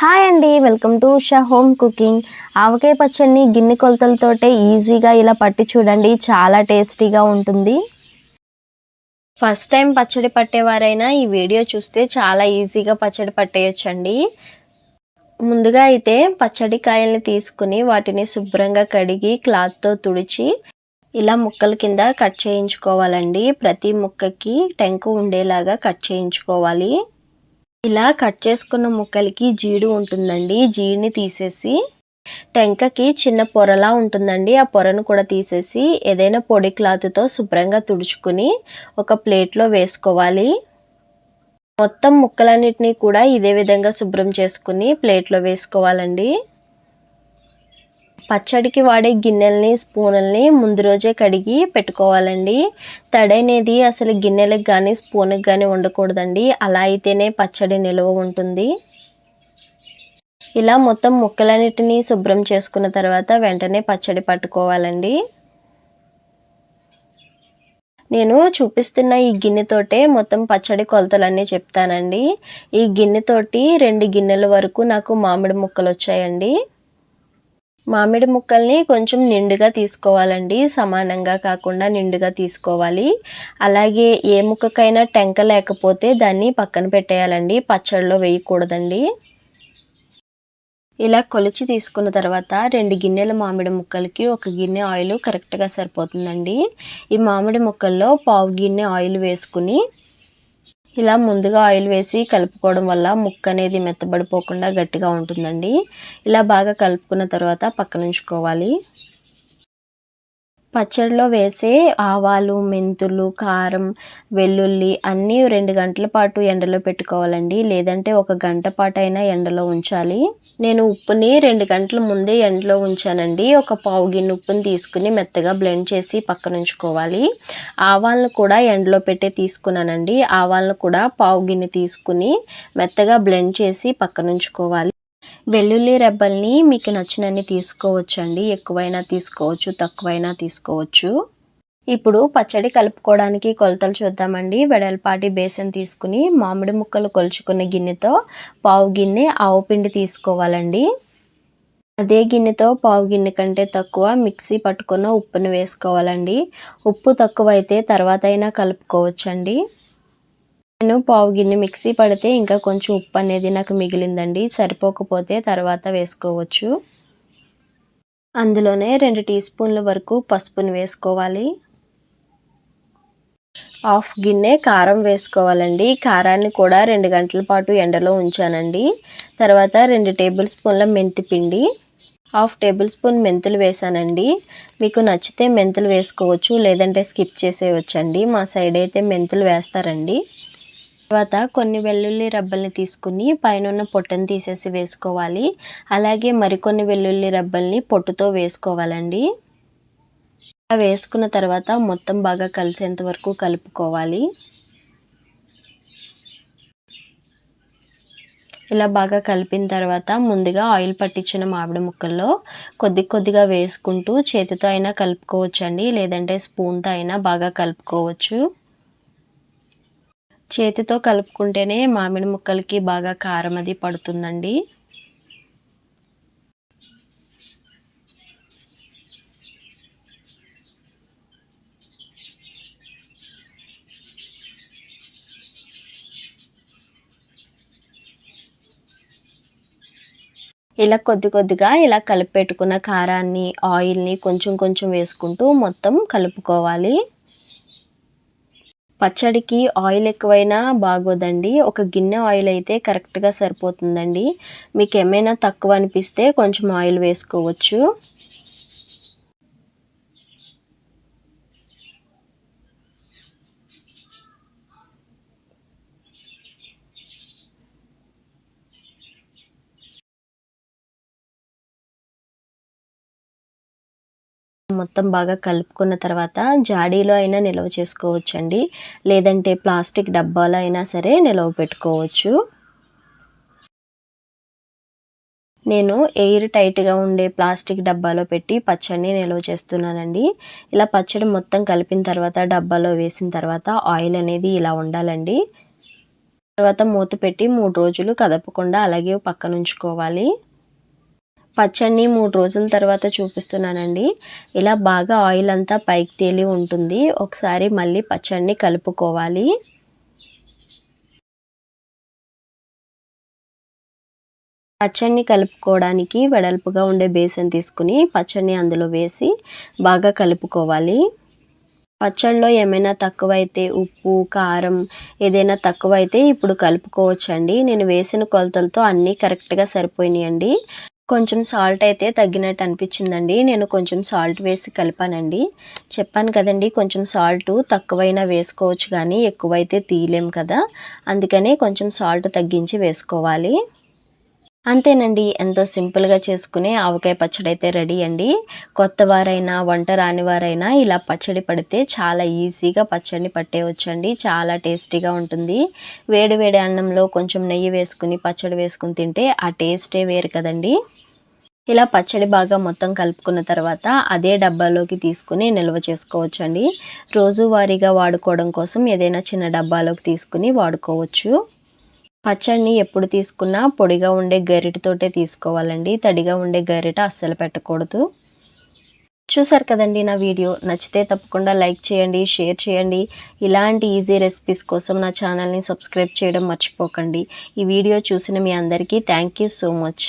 Hi అండి welcome to Usha home cooking. ఆవకాయ పచ్చడిని గిన్నె కొలతలతోటే ఈజీగా ఇలా పట్టి చూడండి చాలా టేస్టీగా ఉంటుంది. ఫస్ట్ టైం పచ్చడి పట్టేవారైనా ఈ వీడియో చూస్తే చాలా ఈజీగా పచ్చడి పట్టేయచ్చండి. ముందుగా అయితే పచ్చడి కాయల్ని తీసుకుని వాటిని శుభ్రంగా కడిగి క్లాత్తో తుడిచి ఇలా ముక్కల కింద కట్ చేయించుకోవాలండి. ప్రతి ముక్కకి టెంకు ఉండేలాగా కట్ చేయించుకోవాలి. ఇలా కట్ చేసుకున్న ముక్కలకి జీడు ఉంటుందండి. జీడిని తీసేసి టెంకకి చిన్న పొరలా ఉంటుందండి. ఆ పొరను కూడా తీసేసి ఏదైనా పొడి క్లాత్తో శుభ్రంగా తుడుచుకుని ఒక ప్లేట్లో వేసుకోవాలి. మొత్తం ముక్కలన్నిటినీ కూడా ఇదే విధంగా శుభ్రం చేసుకుని ప్లేట్లో వేసుకోవాలండి. పచ్చడికి వాడే గిన్నెల్ని స్పూనుల్ని ముందు రోజే కడిగి పెట్టుకోవాలండి. తడనేది అసలు గిన్నెలకు కానీ స్పూన్కి కానీ ఉండకూడదండి. అలా అయితేనే పచ్చడి నిల్వ ఉంటుంది. ఇలా మొత్తం ముక్కలన్నిటినీ శుభ్రం చేసుకున్న తర్వాత వెంటనే పచ్చడి పట్టుకోవాలండి. నేను చూపిస్తున్న ఈ గిన్నెతోటే మొత్తం పచ్చడి కొలతలన్నీ చెప్తానండి. ఈ గిన్నెతోటి రెండు గిన్నెల వరకు నాకు మామిడి ముక్కలు వచ్చాయండి మామిడి ముక్కల్ని కొంచెం నిండుగా తీసుకోవాలండి. సమానంగా కాకుండా నిండుగా తీసుకోవాలి. అలాగే ఏ ముక్కకైనా టెంక లేకపోతే దాన్ని పక్కన పెట్టేయాలండి. పచ్చడిలో వేయకూడదండి. ఇలా కొలిచి తీసుకున్న తర్వాత రెండు గిన్నెల మామిడి ముక్కలకి ఒక గిన్నె ఆయిల్ కరెక్ట్గా సరిపోతుందండి. ఈ మామిడి ముక్కల్లో పావు గిన్నె ఆయిల్ వేసుకుని ఇలా ముందుగా ఆయిల్ వేసి కలుపుకోవడం వల్ల ముక్క అనేది మెత్తబడిపోకుండా గట్టిగా ఉంటుందండి. ఇలా బాగా కలుపుకున్న తర్వాత పక్కనుంచుకోవాలి. పచ్చడిలో వేసే ఆవాలు మెంతులు కారం వెల్లుల్లి అన్నీ రెండు గంటల పాటు ఎండలో పెట్టుకోవాలండి. లేదంటే ఒక గంట పాటు అయినా ఎండలో ఉంచాలి. నేను ఉప్పుని రెండు గంటల ముందే ఎండలో ఉంచానండి. ఒక పావు గిన్నె ఉప్పుని తీసుకుని మెత్తగా బ్లెండ్ చేసి పక్కన ఉంచుకోవాలి ఆవాలను కూడా ఎండలో పెట్టే తీసుకున్నానండి. ఆవాలను కూడా పావు గిన్నె తీసుకుని మెత్తగా బ్లెండ్ చేసి పక్కన ఉంచుకోవాలి వెల్లుల్లి రెబ్బల్ని మీకు నచ్చినన్ని తీసుకోవచ్చు అండి ఎక్కువైనా తీసుకోవచ్చు తక్కువైనా తీసుకోవచ్చు. ఇప్పుడు పచ్చడి కలుపుకోవడానికి కొలతలు చూద్దామండి. వెడల్పాటి బేసన్ తీసుకుని మామిడి ముక్కలు కొలుచుకున్న గిన్నెతో పావు గిన్నె ఆవు పిండి తీసుకోవాలండి. అదే గిన్నెతో పావు గిన్నె కంటే తక్కువ మిక్సీ పట్టుకున్న ఉప్పును వేసుకోవాలండి. ఉప్పు తక్కువ అయితే తర్వాత అయినా కలుపుకోవచ్చండి. నేను పావు గిన్నె మిక్సీ పడితే ఇంకా కొంచెం ఉప్పు అనేది నాకు మిగిలిందండి. సరిపోకపోతే తర్వాత వేసుకోవచ్చు. అందులోనే రెండు టీ స్పూన్ల వరకు పసుపుని వేసుకోవాలి. హాఫ్ గిన్నె కారం వేసుకోవాలండి. కారాన్ని కూడా రెండు గంటల పాటు ఎండలో ఉంచానండి. తర్వాత రెండు టేబుల్ స్పూన్ల మెంతి పిండి హాఫ్ టేబుల్ స్పూన్ మెంతులు వేసానండి. మీకు నచ్చితే మెంతులు వేసుకోవచ్చు లేదంటే స్కిప్ చేసేయచ్చండి. మా సైడ్ అయితే మెంతులు వేస్తారండి. తర్వాత కొన్ని వెల్లుల్లి రబ్బల్ని తీసుకుని పైన పొట్టును తీసేసి వేసుకోవాలి. అలాగే మరికొన్ని వెల్లుల్లి రబ్బల్ని పొట్టుతో వేసుకోవాలండి. వేసుకున్న తర్వాత మొత్తం బాగా కలిసేంత వరకు కలుపుకోవాలి. ఇలా బాగా కలిపిన తర్వాత ముందుగా ఆయిల్ పట్టించిన మామిడి ముక్కల్లో కొద్ది కొద్దిగా వేసుకుంటూ చేతితో అయినా కలుపుకోవచ్చండి. లేదంటే స్పూన్తో అయినా బాగా కలుపుకోవచ్చు. చేతితో కలుపుకుంటేనే మామిడి ముక్కలకి బాగా కారం అది పడుతుందండి. ఇలా కొద్ది కొద్దిగా ఇలా కలిపి పెట్టుకున్న కారాన్ని ఆయిల్ని కొంచెం కొంచెం వేసుకుంటూ మొత్తం కలుపుకోవాలి. పచ్చడికి ఆయిల్ ఎక్కువైనా బాగోదండి. ఒక గిన్నె ఆయిల్ అయితే కరెక్ట్గా సరిపోతుందండి. మీకు ఏమైనా తక్కువ అనిపిస్తే కొంచెం ఆయిల్ వేసుకోవచ్చు. మొత్తం బాగా కలుపుకున్న తర్వాత జాడీలో అయినా నిల్వ చేసుకోవచ్చండి. లేదంటే ప్లాస్టిక్ డబ్బాలో అయినా సరే నిల్వ పెట్టుకోవచ్చు. నేను ఎయిర్ టైట్గా ఉండే ప్లాస్టిక్ డబ్బాలో పెట్టి పచ్చడిని నిల్వ చేస్తున్నానండి. ఇలా పచ్చడి మొత్తం కలిపిన తర్వాత డబ్బాలో వేసిన తర్వాత ఆయిల్ అనేది ఇలా ఉండాలండి. తర్వాత మూత పెట్టి మూడు రోజులు కదపకుండా అలాగే పక్కన ఉంచుకోవాలి పచ్చడిని మూడు రోజుల తర్వాత చూపిస్తున్నానండి. ఇలా బాగా ఆయిల్ అంతా పైకి తేలి ఉంటుంది. ఒకసారి మళ్ళీ పచ్చడిని కలుపుకోవాలి. పచ్చడిని కలుపుకోవడానికి వెడల్పుగా ఉండే బేసన్ తీసుకుని పచ్చడిని అందులో వేసి బాగా కలుపుకోవాలి. పచ్చడిలో ఏమైనా తక్కువైతే ఉప్పు కారం ఏదైనా తక్కువైతే ఇప్పుడు కలుపుకోవచ్చండి. నేను వేసిన కొలతలతో అన్నీ కరెక్ట్గా సరిపోయినాయండి. కొంచెం సాల్ట్ అయితే తగ్గినట్టు అనిపించిందండి. నేను కొంచెం సాల్ట్ వేసి కలిపానండి. చెప్పాను కదండి కొంచెం సాల్ట్ తక్కువైనా వేసుకోవచ్చు కానీ ఎక్కువైతే తీయలేం కదా. అందుకనే కొంచెం సాల్ట్ తగ్గించి వేసుకోవాలి. అంతేనండి. ఎంతో సింపుల్గా చేసుకునే ఆవకాయ పచ్చడి అయితే రెడీ అండి. కొత్త వారైనా వంట రాని వారైనా ఇలా పచ్చడి పడితే చాలా ఈజీగా పచ్చడిని పట్టేయవచ్చండి చాలా టేస్టీగా ఉంటుంది. వేడి వేడి అన్నంలో కొంచెం నెయ్యి వేసుకుని పచ్చడి వేసుకుని తింటే ఆ టేస్టే వేరు కదండి. ఇలా పచ్చడి బాగా మొత్తం కలుపుకున్న తర్వాత అదే డబ్బాలోకి తీసుకుని నిల్వ చేసుకోవచ్చండి. రోజువారీగా వాడుకోవడం కోసం ఏదైనా చిన్న డబ్బాలోకి తీసుకుని వాడుకోవచ్చు. పచ్చడిని ఎప్పుడు తీసుకున్నా పొడిగా ఉండే గరిటతోటే తీసుకోవాలండి. తడిగా ఉండే గరిట అస్సలు పెట్టకూడదు. చూసారు కదండి నా వీడియో? నచ్చితే తప్పకుండా లైక్ చేయండి షేర్ చేయండి. ఇలాంటి ఈజీ రెసిపీస్ కోసం నా ఛానల్ని సబ్స్క్రైబ్ చేయడం మర్చిపోకండి. ఈ వీడియో చూసిన మీ అందరికీ థ్యాంక్ యూ సో మచ్.